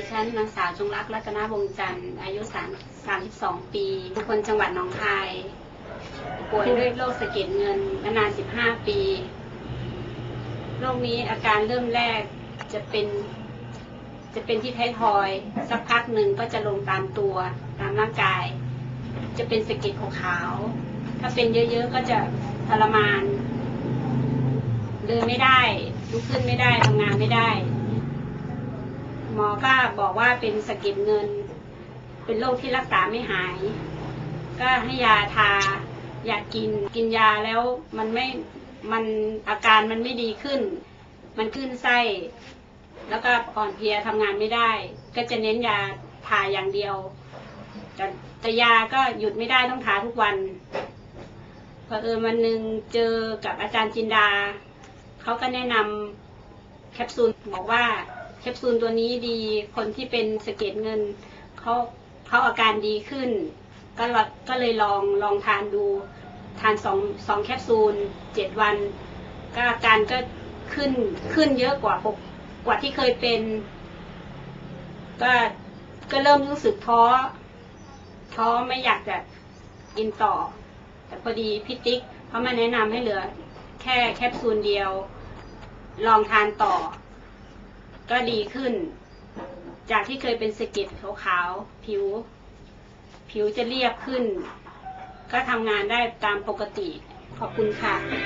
ดิฉันนางสาวจงรักรัตนวงศ์จันทร์อายุ3 32 ปีเป็นคนจังหวัดหนองคาย ป่วยด้วยโรคสะเก็ดเงินมานาน 15 ปี โรคนี้อาการเริ่มแรกจะเป็น จะเป็นที่ท้ายทอย สักพักหนึ่งก็จะลงตามตัวตามร่างกาย จะเป็นสะเก็ดขาวๆถ้าเป็นเยอะๆก็จะทรมานเดินไม่ได้ลุกขึ้นไม่ได้ทำงานไม่ได้ ก็บอกว่าเป็นสะเก็ดเงิน เป็นโรคที่รักษาไม่หาย ก็ให้ยาทายากินกินยาแล้วมันไม่มันอาการมันไม่ดีขึ้น มันขึ้นไส้ แล้วก็อ่อนเพลียทำงานไม่ได้ ก็จะเน้นยาทาอย่างเดียว แต่แต่ยาก็หยุดไม่ได้ต้องทาทุกวันพอเผอวันหนึ่งเจอกับอาจารย์จินดาเขาก็แนะนำแคปซูลบอกว่า แคปซูลตัวนี้ดี คนที่เป็นสะเก็ดเงินเขาเขาอาการดีขึ้น ก็ลก็เลยลองลองทานดู ทานสองสองแคปซูลเจ็ดวัน ก็อาการก็ขึ้นขึ้นเยอะกว่าปกกว่าที่เคยเป็น ก็ก็เริ่มรู้สึกท้อ ท้อไม่อยากจะกินต่อ แต่พอดีพี่ติ๊กเขามาแนะนำให้เหลือ แค่แคปซูลเดียว ลองทานต่อ ก็ดีขึ้น จากที่เคยเป็นสะเก็ดขาวๆผิว ผิวจะเรียบขึ้น ก็ทำงานได้ตามปกติขอบคุณค่ะ